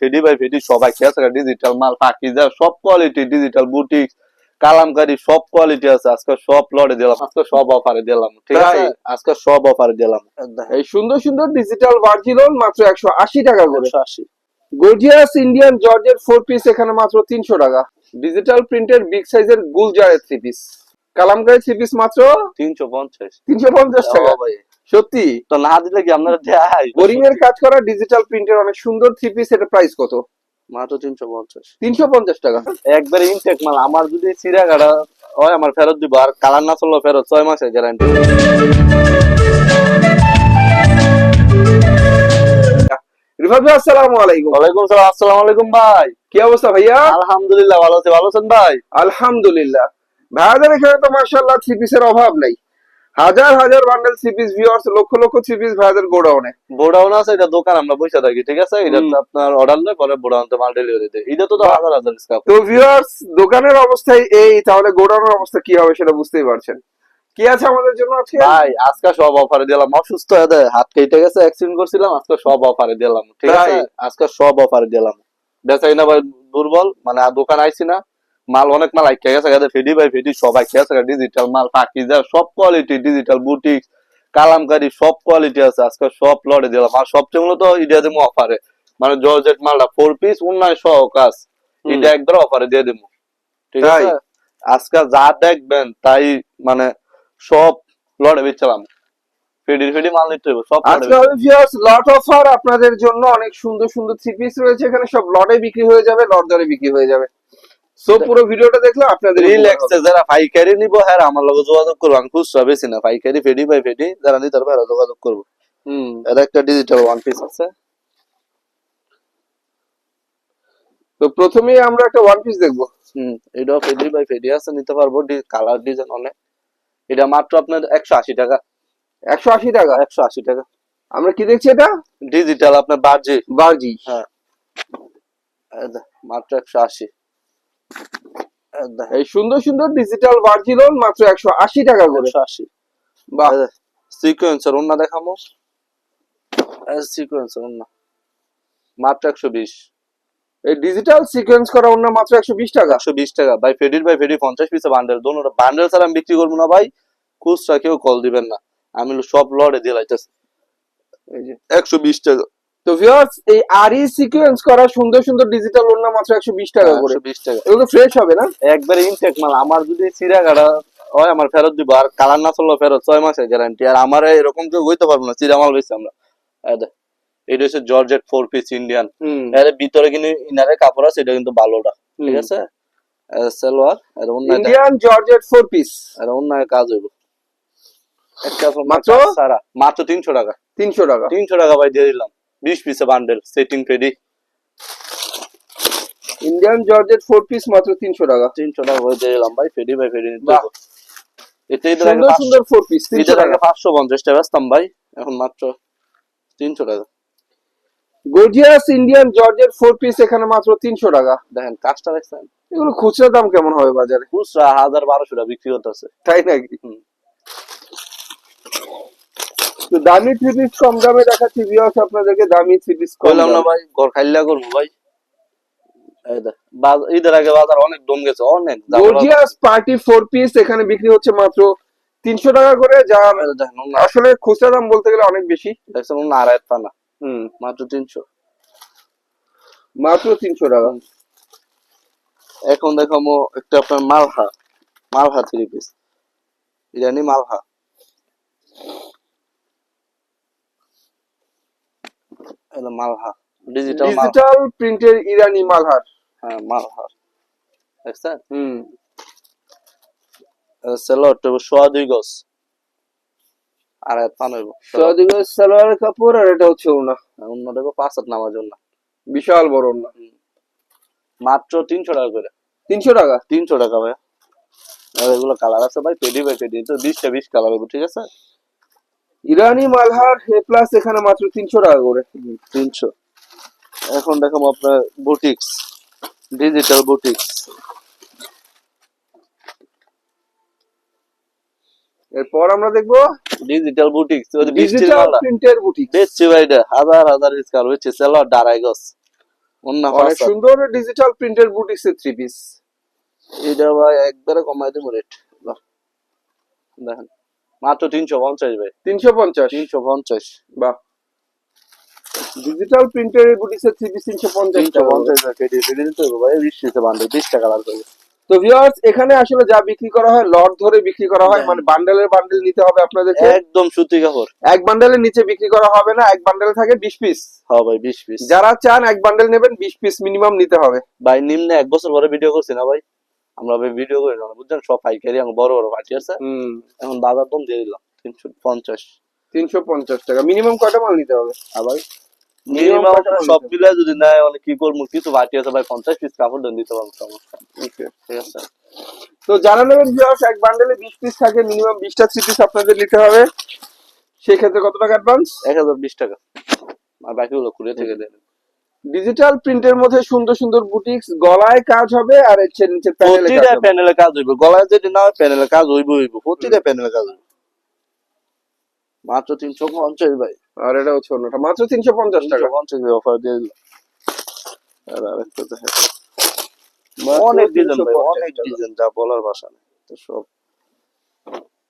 ফেডি by ফেডি সবাই খেয়েছে digital মাল পাকিজা সব কোয়ালিটি ডিজিটাল বুটিক কালামকারি সব কোয়ালিটি আছে। আজকে সব লড়ে দিলাম আজকে সব অফারে দিলাম ঠিক আছে? আজকে সব অফারে দিলাম। এই সুন্দর সুন্দর ডিজিটাল ভার্জিলন মাত্র একশো আশি টাকা করে। একশো আশি। গর্জিয়াস ইন্ডিয়ান জর্জের ফোর পিস এখানে মাত্র তিনশো টাকা। ডিজিটাল প্রিন্টের বিগ সাইজের গুলজারের three piece kalamkari three piece মাত্র তিনশো পঞ্চাশ। তিনশো পঞ্চাশ টাকা। ভাই। সত্যি? তো না দিলে কি আপনারা দেয়? বোরিং এর কাজ করা ডিজিটাল প্রিন্টের অনেক সুন্দর থ্রি পিস এটা প্রাইস কত? মাত্র তিনশো পঞ্চাশ। তিনশো পঞ্চাশ টাকা। একবারে ইনটেক মাল আমার যদি চিরা কাটা হয় আমার ফেরত দিব আর কালার না চলল ফেরত ছয় মাসের গ্যারান্টি রিফাত ভাই আসসালামু আলাইকুম। ওয়ালাইকুম সালাম আসসালামু আলাইকুম ভাই। কি অবস্থা ভাইয়া? আলহামদুলিল্লাহ ভালো আছি ভালো আছেন ভাই? আলহামদুলিল্লাহ। ভাইয়াদের এখানে তো মার্শাল্লাহ থ্রি পিসের অভাব নাই। হাজার হাজার bundle three piece viewers lakh lakh three piece ভাইয়াদের গোডাউনে বোডাউন আছে এটা দোকান আমরা বসে থাকি ঠিক আছে? এটা আপনার অর্ডার নেই পরে বোডাউনতে মাল ডেলিভারি দেয় এটা তো হাজার হাজার স্কাপ তো ভিউয়ার্স দোকানের অবস্থায় এই তাহলে গোডাউনের অবস্থা কি হবে সেটা বুঝতেই পারছেন। কি আছে আমাদের জন্য আজকে? ভাই আজকে সব অফারে দিলাম। অসুস্থ হয়ে দেয় হাত কেটে গেছে অ্যাক্সিডেন্ট করছিলাম আজকে সব অফারে দিলাম ঠিক আছে? আজকে সব অফারে দিলাম। বেচাই না ভাই দুর্বল মানে আর দোকান আইছি না। মাল অনেক মাল আইকে গেছে গেছে ফেডি বাই ফেডি সবাই খেয়েছে ডিজিটাল মাল পাকিজা সব কোয়ালিটি ডিজিটাল বুটিক কালামকারি সব কোয়ালিটি আছে। আজকে সব লড়ে দিলাম। আর সবচেয়ে মূলত ইডিয়া দেবো অফারে মানে জর্জেট মালটা ফোর পিস উন্নয় সহ কাজ। এটা একবার অফারে দিয়ে দেবো ঠিক আছে? আজকে যা দেখবেন তাই মানে সব লড়ে বেচলাম। ফেডি ফেডি মাল নিতে হবে সব লড়ে আজকে লট অফার আপনাদের জন্য অনেক সুন্দর সুন্দর থ্রি পিস রয়েছে। এখানে সব লটে বিক্রি হয়ে যাবে লট দরে বিক্রি হয়ে যাবে। সো পুরো ভিডিওটা দেখলে আপনাদের রিল্যাক্সে যারা পাইকারি নিব হ্যাঁ আমার লগে যোগাযোগ করব আমি খুচরা বেশি না পাইকারি ফেডি বাই ফেডি যারা নিতে পারবে যোগাযোগ করব। হুম। এর একটা ডিজিটাল ওয়ান পিস আছে। তো প্রথমেই আমরা একটা ওয়ান পিস দেখব। হুম এটাও ফেডি বাই ফেডি আছে নিতে পারব কালার ডিজাইন অনেক। এটা মাত্র আপনার একশো আশি টাকা। একশো আশি টাকা? একশো আশি টাকা। আমরা কি দেখছি এটা? ডিজিটাল আপনার বাজে বার্জি। হ্যাঁ। মাত্র একশো আশি। সুন্দর সুন্দর ডিজিটাল ভার্জিলন মাত্র একশো আশি টাকা করে। আশি। বাহ। সিকোয়েন্সার অন্য দেখামো। সিকোয়েন্সার অন্য মাত্র একশো বিশ। এই ডিজিটাল সিকোয়েন্স করা অন্য মাত্র একশো বিশ টাকা। একশো বিশ টাকা। ভাই ফেডির ভাই ফেডি পঞ্চাশ পিসে বান্ডেল দোনো বান্ডেল ছাড়া আমি বিক্রি করব না ভাই। খুচরা কেউ কল দিবেন না। আমি সব লড়ে দিয়ে লাইতেছি। একশো বিশ টাকা। তো ভিউয়ার্স এই আরই সিকোয়েন্স করা সুন্দর সুন্দর ডিজিটাল ওড়না মাত্র একশো বিশ টাকা করে। একশো বিশ টাকা। এগুলো ফ্রেশ হবে না? একবারে ইনটেক মাল। আমার যদি চিরা কাটা হয় আমার ফেরত দিব। আর কালার না চলল ফেরত ছয় মাসের গ্যারান্টি আর আমার এরকম কেউ হইতে পারব না চিরা মাল বেশি আমরা। এটা হচ্ছে জর্জেট ফোর পিস ইন্ডিয়ান এর ভিতরে কিন্তু ইনারে কাপড় আছে এটা কিন্তু ভালোটা ঠিক আছে? সালোয়ার এর অন্য ইন্ডিয়ান জর্জেট ফোর পিস এর অন্য কাজ হইব। মাত্র? মাত্র সারা। মাত্র তিনশো টাকা। তিনশো টাকা। তিনশো টাকা ভাই দিয়ে দিলাম। বিশ পিসে বান্ডেল সেটিং ফেডি ইন্ডিয়ান জর্জেট ফোর পিস মাত্র তিনশো টাকা। তিনশো টাকা দিয়ে দিলাম ভাই ফেডি ভাই ফেডি নিতে সুন্দর সুন্দর ফোর পিস তিনশো টাকা। পাঁচশো পঞ্চাশ টাকা ভাই এখন মাত্র তিনশো টাকা। Gorgeous Indian georgette four piece এখানে মাত্র তিনশো টাকা। দেখেন কাজটা দেখছেন? এগুলো খুচরা দাম কেমন হবে বাজারে? খুচরা হাজার বারোশো টাকা বিক্রি করতেছে। তাই নাকি। তো দামি থ্রি পিস কম দামে দেখাচ্ছি ভিউয়ার্স আপনাদেরকে দামি থ্রি পিস কম কইলাম না ভাই ঘর খাইলা করব ভাই। ঈদের আগে বাজার অনেক দম গেছে অনেক। গর্জিয়াস পার্টি ফোর পিস এখানে বিক্রি হচ্ছে মাত্র তিনশো টাকা করে যা আসলে খুচরা দাম বলতে গেলে অনেক বেশি। দেখছেন আড়াই পানা। হুম। মাত্র তিনশো। মাত্র তিনশো টাকা। এখন দেখামো একটা আপনার মালহা মালহা থ্রি পিস ইরানি মালহা। মালহা। ডিজিটাল ডিজিটাল প্রিন্টের ইরানি মালহার। হ্যাঁ মালহা দেখছেন? হুম। তো সোয়া দুই গজ। আর হইব। সৌদিগঞ্জ সালোয়ার কাপড় আর এটা হচ্ছে ওনা অন্য দেখো পাঁচ হাত নামার জন্য। বিশাল বড় ওনা মাত্র তিনশো টাকা করে। তিনশো টাকা? তিনশো টাকা ভাই এগুলো কালার আছে ভাই পেডি বাই পেডি। তো বিশটা বিশ কালার হবে ঠিক আছে? ইরানি মালহার হে প্লাস এখানে মাত্র তিনশো টাকা করে। তিনশো। এখন দেখাবো আপনার বুটিক্স ডিজিটাল বুটিক্স এরপর আমরা দেখব ডিজিটাল বুটিক্স বৃষ্টির ডিজিটাল প্রিন্টের বুটিক দেখছি ভাই এটা হাজার হাজার স্কার হচ্ছে সেলর ডারাই অন্য অনেক সুন্দর ডিজিটাল প্রিন্টের বুটিক্স এর থ্রি পিস এটা ভাই একবারে কমাই দেবো রেট দেখেন। মাত্র তিনশো পঞ্চাশ ভাই। তিনশো পঞ্চাশ? তিনশো পঞ্চাশ। বাহ। ডিজিটাল প্রিন্টের বুটিক্স থ্রি পিস তিনশো পঞ্চাশ পঞ্চাশ ভাই বিশ বান্ধব বিশ টাকা লাগবে তো ভিউয়ার্স এখানে আসলে যা বিক্রি করা হয় লট ধরে বিক্রি করা হয়। মানে বান্ডেলের বান্ডেল নিতে হবে আপনাদেরকে। একদম সুতি কাপড়। এক বান্ডেলের নিচে বিক্রি করা হবে না এক বান্ডেল থাকে বিশ পিস হ্যাঁ ভাই বিশ পিস যারা চান এক বান্ডেল নেবেন বিশ পিস মিনিমাম নিতে হবে। ভাই নিম্নে এক বছর পরে ভিডিও করছি না ভাই। আমরা ভিডিও করি না বুঝছেন? সব পাইকারি আমার বড় বড় পার্টি আছে। এখন বাজার দাম দিয়ে দিলাম তিনশো পঞ্চাশ। তিনশো পঞ্চাশ টাকা। মিনিমাম কয়টা মাল নিতে হবে? আবার Minimum মিনিমাম কত সব মিলে যদি নেয় অনেক কি করব? কিছু বাকি আছে ভাই পঞ্চাশ পিস কাপড় দেন দিতে পারব সমস্যা ঠিক আছে? তো যারা নেবেন ভিউয়ার্স এক বান্ডেলে বিশ পিস থাকে মিনিমাম বিশটা থ্রি পিস আপনাদের নিতে হবে। সেই ক্ষেত্রে কত টাকা অ্যাডভান্স এক হাজার বিশ টাকা। আর বাকিগুলো কুড়িয়ে থেকে দেন। ডিজিটাল প্রিন্টের মধ্যে সুন্দর সুন্দর বুটিক্স গলায় কাজ হবে আর হচ্ছে নিচে প্যানেলে প্রতিটা প্যানেলে কাজ হইব। গলায় যদি না প্যানেলে কাজ হইব হইব। প্রতিটা প্যানেলে কাজ হইব। মাত্র তিনশো পঞ্চাশ ভাই। আর এটা হচ্ছে অন্যটা। মাত্র তিনশো পঞ্চাশ টাকা। পঞ্চাশ অফার দিয়ে দিল আর আরেকটা মাত্র অনেক ডিজাইন ভাই 350 অনেক। ডিজাইন যা বলার ভাষা নেই। তো সব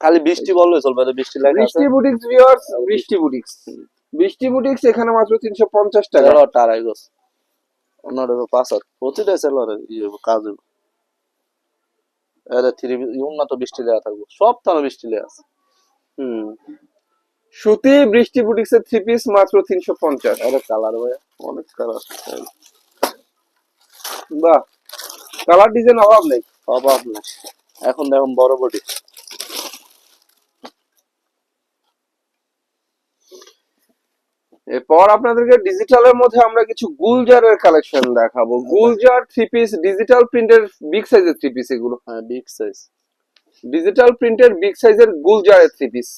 খালি বৃষ্টি বললে চলবে বৃষ্টি লাগে Brishti boutiques viewers Brishti boutiques Brishti boutiques এখানে মাত্র তিনশো পঞ্চাশ টাকা। অন্যটা পাঁচ হাত প্রতিটা সেলর ইয়ে কাজ এটা থ্রি উন্নত বৃষ্টি দেওয়া থাকব। সব থানা বৃষ্টি দেওয়া আছে। হুম। সুতি বৃষ্টি থ্রি পিস মাত্র তিনশো পঞ্চাশ। এটা কালার ভাইয়া অনেক কালার। বাহ কালার ডিজাইন অভাব নেই। অভাব নেই। এখন দেখুন বড় বডি। এরপর আপনাদেরকে ডিজিটালের মধ্যে আমরা কিছু গুলজারের কালেকশন দেখাবো। গুলজার থ্রি পিস ডিজিটাল প্রিন্টের বিগ সাইজের থ্রি পিস এগুলো। হ্যাঁ বিগ সাইজ ডিজিটাল প্রিন্টের বিগ সাইজের গুলজারের থ্রি পিস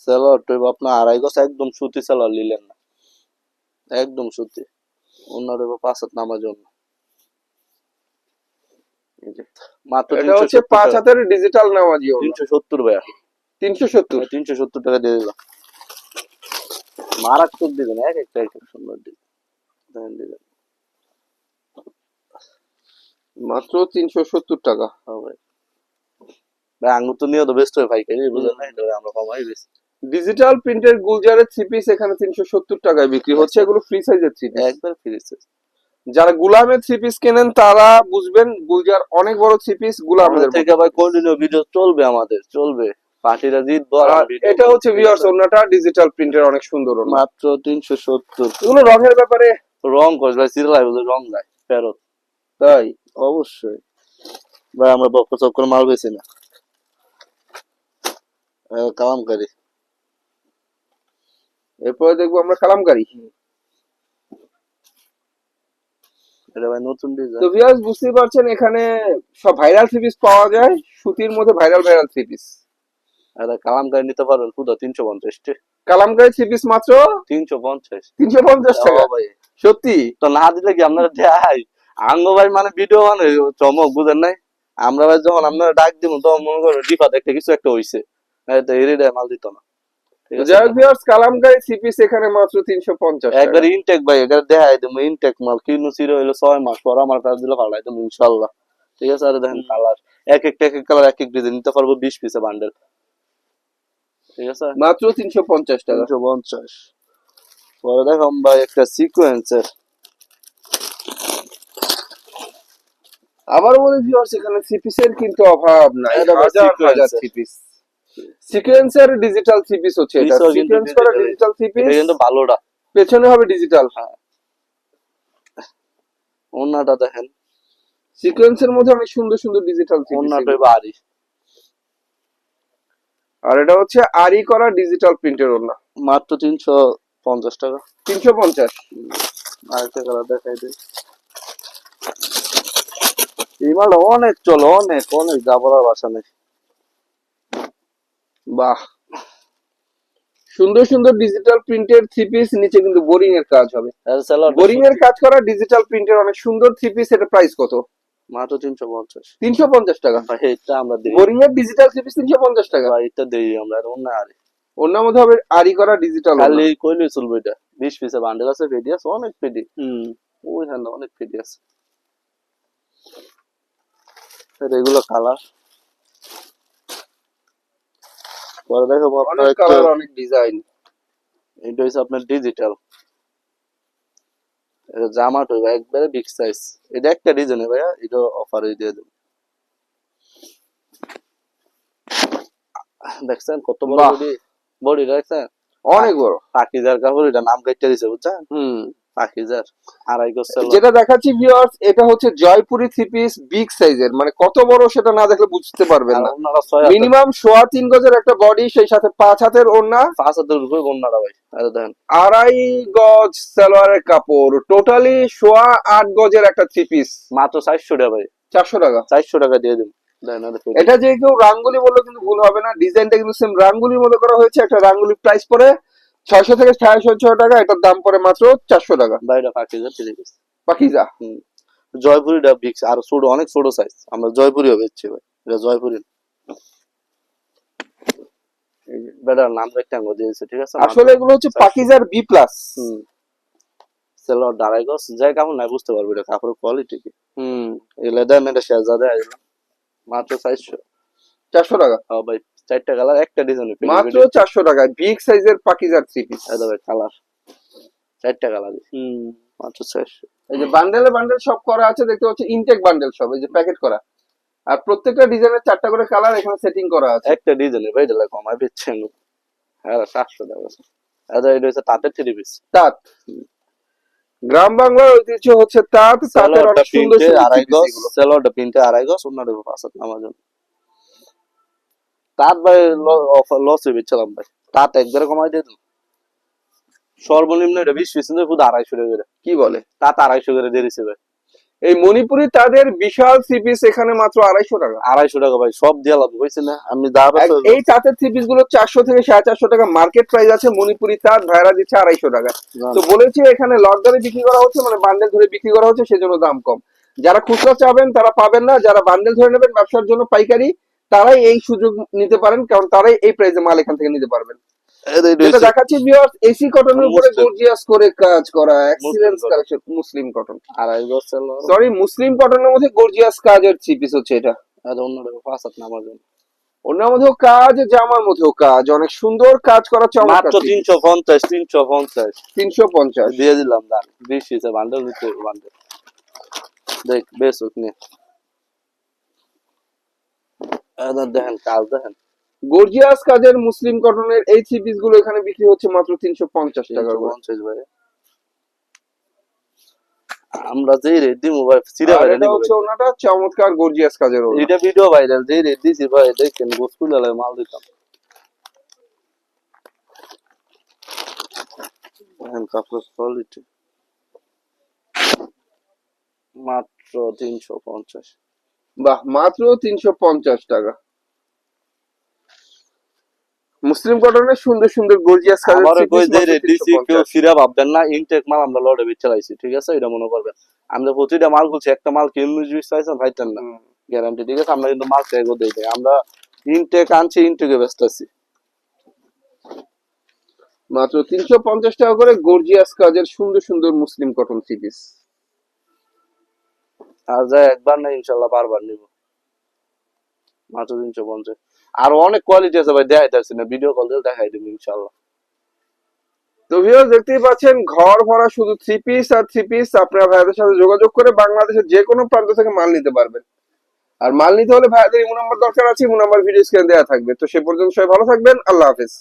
সেলর টইব আপনার আড়াই গছ একদম সুতি সেলর নিলেন না। একদম সুতি। অন্য পাঁচ হাত নামার জন্য। মাত্র এটা হচ্ছে পাঁচ হাতের ডিজিটাল নামাজি তিনশো সত্তর ভাইয়া। তিনশো সত্তর। তিনশো সত্তর টাকা দিয়ে দিলাম। মারাত্মক দিবেন এক একটা এক এক সুন্দর দিবেন দিবেন মাত্র তিনশো সত্তর টাকা। হ্যাঁ ভাই। ভাই তো হয়ে পাইকারি বুঝলেন না? আমরা কমাই বেশি। ডিজিটাল প্রিন্টের গুলজারের থ্রি পিস এখানে তিনশো সত্তর টাকায় বিক্রি হচ্ছে এগুলো ফ্রি সাইজের থ্রি পিস একবার ফিরেছে যারা গুলামের থ্রি পিস কেনেন তারা বুঝবেন গুলজার অনেক বড় থ্রি পিস গুলামের থেকে ভাই ভিডিও চলবে আমাদের চলবে। পার্টিরা জিতবো video এটা হচ্ছে। ভিউয়ার্স ওনাটা ডিজিটাল প্রিন্টের অনেক সুন্দর মাত্র তিনশো সত্তর। এগুলো রঙের ব্যাপারে? রং করে ভাই সিরিয়াল আইব রং যায় ফেরত। তাই? অবশ্যই। ভাই আমরা বক্ষ চক্কর মাল বেশি না। কালামকারী। এরপরে দেখব আমরা কালামকারি। এটা ভাই নতুন ডিজাইন তো ভিউয়ার্স বুঝতেই পারছেন এখানে সব ভাইরাল থ্রি পিস পাওয়া যায়। সুতির মধ্যে viral viral three piece kalamkari নিতে পারবেন। পুরো তিনশো কালামকারি থ্রি পিস মাত্র? তিনশো পঞ্চাশ। তিনশো পঞ্চাশ টাকা। ভাই। সত্যি? তো না দিলে কি আপনারা দেয়? আঙ্গ ভাই মানে ভিডিও মানে চমক বুঝেন নাই? আমরা ভাই যখন আপনারা ডাক দিব তখন মনে করো ডিপা দেখতে কিছু একটা হইছে। এই তো এরি দেয় মাল দিত না। কালামকারি এখানে মাত্র তিনশো পঞ্চাশ একবার ইনটেক ভাই দেখাই দেবো ইনটেক মাল। কিনু চির হইল ছয় মাস পর আমার কাছে দিলে দেবো ইনশাল্লাহ। ঠিক আছে? আরে দেখেন কালার এক একটা এক এক কালার এক এক ডিজাইন নিতে পারব বিশ পিসে বান্ডেল ঠিক আছে? মাত্র তিনশো পঞ্চাশ টাকা। তিনশো পঞ্চাশ। পরে দেখো ভাই একটা সিকোয়েন্সের আবার বলি ভিউয়ার্স এখানে থ্রি পিসের কিন্তু অভাব নাই। এটা আবার হাজার হাজার sequence-এর। থ্রি পিস সিকোয়েন্সের ডিজিটাল থ্রি পিস হচ্ছে এটা। সিকোয়েন্স করা ডিজিটাল এটা কিন্তু ভালোটা। পেছনে হবে ডিজিটাল ওনাটা দেখেন। সিকোয়েন্সের মধ্যে অনেক সুন্দর সুন্দর ডিজিটাল ওনাটা ভারী আর এটা হচ্ছে আরি করা ডিজিটাল প্রিন্টের ওড়না। মাত্র তিনশো পঞ্চাশ টাকা। তিনশো পঞ্চাশ। আরেকটা কালার দেখাই দিই। এই মালটা অনেক চলো অনেক অনেক বাসা নেই। বাহ। সুন্দর সুন্দর ডিজিটাল প্রিন্টের থ্রি পিস নিচে কিন্তু বোরিং এর কাজ হবে। সেলার বোরিং এর কাজ করা ডিজিটাল প্রিন্টের অনেক সুন্দর থ্রি পিস এটা প্রাইস কত? মাত্র তিনশো পঞ্চাশ। তিনশো পঞ্চাশ টাকা? ভাই এটা আমরা দিই। বোরিং এর ডিজিটাল থ্রি পিস তিনশো পঞ্চাশ টাকা? ভাই এটা দিই আমরা অন্য আরে। নাম মধ্যে হবে আরি করা ডিজিটাল খালি কইলে চলবে এটা। বিশ পিসের বান্ডেল আছে ফেডি আছে অনেক ফেডি হুম। ওইখানে অনেক ফেডি আছে। এগুলো কালার পরে দেখো আপনার অনেক কালার অনেক ডিজাইন এটা হচ্ছে আপনার ডিজিটাল এটা জামা তো একবারে বিগ সাইজ এটা একটা ডিজাইনে ভাইয়া এটা অফারে দিয়ে দেবো। দেখছেন কত বড়। বডি বডি দেখছেন? অনেক বড়। পাকিজার কাপড় এটা নাম কাটতে দিছে বুঝছেন? হুম। পাকিজার আড়াই গজ যেটা দেখাচ্ছি ভিউয়ার্স এটা হচ্ছে জয়পুরি থ্রি পিস বিগ সাইজের মানে কত বড় সেটা না দেখলে বুঝতে পারবেন না। মিনিমাম সোয়া তিন গজের একটা বডি সেই সাথে পাঁচ হাতের ওড়না। পাঁচ হাতের উপরে ভাই দেখেন আড়াই গজ সালোয়ারের কাপড় টোটালি সোয়া আট গজের একটা থ্রি পিস মাত্র চারশো টাকা ভাই। চারশো টাকা। চারশো টাকা দিয়ে দিন। এটা ফেটে। এটা যে কেউ রাঙ্গুলি বললে কিন্তু ভুল হবে না। ডিজাইনটা কিন্তু সেম রাঙ্গুলির মতো করা হয়েছে একটা রাঙ্গুলির প্রাইস পরে। ছয়শো থেকে সাড়ে ছয়শো টাকা এটার দাম পরে মাত্র চারশো টাকা। বাইরে পাকিজার ঠিক আছে। পাকিজা? জয়পুরিটা বিগ আর ছোট অনেক ছোট সাইজ আমরা জয়পুরিও বেচছি ভাই এটা জয়পুরি বেটার নাম দিয়েছে ঠিক আছে? আসলে এগুলো হচ্ছে পাকিজার বি প্লাস হুম। সেলো ডারাই গছ যাই কাপড় নাই বুঝতে পারবি এটা কাপড়ের কোয়ালিটি কি। হুম। এই লেদার এটা শেয়াজা দেয় মাত্র চারশো চারশো টাকা। হ্যাঁ ভাই। চারটা কালার একটা ডিজাইন মাত্র চারশো টাকা বিগ সাইজের পাকিজার থ্রি পিস কালার চারটা কালার মাত্র চারশো। এই যে বান্ডেলে বান্ডেল সব করা আছে দেখতে পাচ্ছি ইনটেক বান্ডেল সব এই যে প্যাকেট করা। আর প্রত্যেকটা ডিজাইনের চারটা করে কালার এখানে সেটিং করা আছে। একটা ডিজাইনে ভাই দিলে কমায় বেচছেন হ্যাঁ সাতশো টাকা এটা এটা হচ্ছে তাঁতের থ্রি পিস তাঁত। গ্রাম বাংলার ঐতিহ্য হচ্ছে তাঁত তাঁতের অনেক সুন্দর সুন্দর আড়াই গজ। সেলোয়ারটা প্রিন্টে আড়াই গজ অন্যটা পাঁচ হাত নামার জন্য তাঁত ভাই লস হয়ে বেচছিলাম ভাই। তাঁত একবারে কমাই দিয়ে দিন সর্বনিম্ন এটা বিশ পিস শুধু আড়াইশো করে। কি বলে? তাঁত আড়াইশো করে দিয়ে দিছে ভাই। এই মণিপুরি তাদের বিশাল থ্রি পিস এখানে মাত্র আড়াইশো টাকা। আড়াইশো টাকা ভাই সব দিয়ে লাভ হয়েছে না? আমি এই তাঁতের থ্রি পিসগুলো চারশো থেকে সাড়ে চারশো টাকা মার্কেট প্রাইস আছে মণিপুরি তাঁত ভাইরা দিচ্ছে আড়াইশো টাকা। তো বলেছি এখানে লট দরে বিক্রি করা হচ্ছে মানে বান্ডেল ধরে বিক্রি করা হচ্ছে সেজন্য দাম কম। যারা খুচরা চাবেন তারা পাবেন না যারা বান্ডেল ধরে নেবেন ব্যবসার জন্য পাইকারি তারাই এই সুযোগ নিতে পারেন কারণ তারাই এই প্রাইসে মাল এখান থেকে নিতে পারবেন। যেটা দেখাচ্ছি ভিউয়ার্স এসি কটনের উপরে গর্জিয়াস করে কাজ করা এক্সিলেন্স কালেকশন মুসলিম কটন আড়াই সরি মুসলিম কটনের মধ্যে গর্জিয়াস কাজের থ্রি পিস হচ্ছে এটা। আর অন্যটা পাঁচ হাত নামার জন্য। ওনার মধ্যেও কাজ জামার মধ্যেও কাজ অনেক সুন্দর কাজ করা চমৎকার মাত্র দিয়ে দিলাম দাম। বিশ পিসে বান্ডেল দিতে বান্ডেল দেখ বেশ ওখানে দেখেন কাজ দেখেন। গর্জিয়াস কাজের মুসলিম কটনের এই থ্রি পিসগুলো এখানে বিক্রি হচ্ছে মাত্র তিনশো পঞ্চাশ টাকা পঞ্চাশ ভাই। আমরা যে রেট মোবাইল সিরা আর ভাই এটা হচ্ছে ওনাটা চমৎকার গর্জিয়াস কাজের ওড়না। এটা ভিডিও ভাইরাল যে রেট দিছি ভাই দেখেন গোসকুল আলায় মাল দিতাম। দেখেন কাপড় কোয়ালিটি মাত্র তিনশো পঞ্চাশ। বাহ মাত্র তিনশো পঞ্চাশ টাকা। মুসলিম কটনের সুন্দর সুন্দর গর্জিয়াস কাজের আমার কই যে 350 কেউ সিরা ভাববেন না ইনটেক মাল আমরা লড়ে বেচালাইছি ঠিক আছে? এটা মনে করবেন। আমরা প্রতিটা মাল বলছি একটা মাল কেউ ইউজ চাইছেন ভাইতেন না। গ্যারান্টি ঠিক আছে? আমরা কিন্তু মাল ট্যাগও দেই। নাই। আমরা ইনটেক আনছি ইনটেকে ব্যস্ত আছি। মাত্র তিনশো পঞ্চাশ টাকা করে গর্জিয়াস কাজের সুন্দর সুন্দর মুসলিম কটন পিস আর একবার ইনশাল্লাহ বারবার নিব। মাত্র আর অনেক কোয়ালিটি আছে ভাই না ভিডিও কল দেখাই ইনশাল্লাহ। তো দেখতেই পাচ্ছেন, ঘর ভরা শুধু থ্রি পিস আর থ্রি পিস আপনারা ভাইয়াদের সাথে যোগাযোগ করে বাংলাদেশের যে কোনো প্রান্ত থেকে মাল নিতে পারবেন। আর মাল নিতে হলে ভাইয়াদের ইমো নাম্বার দরকার আছে, ইমো নাম্বার ভিডিও স্ক্রিনে দেওয়া থাকবে। তো সে পর্যন্ত সবাই ভালো থাকবেন, আল্লাহ হাফেজ।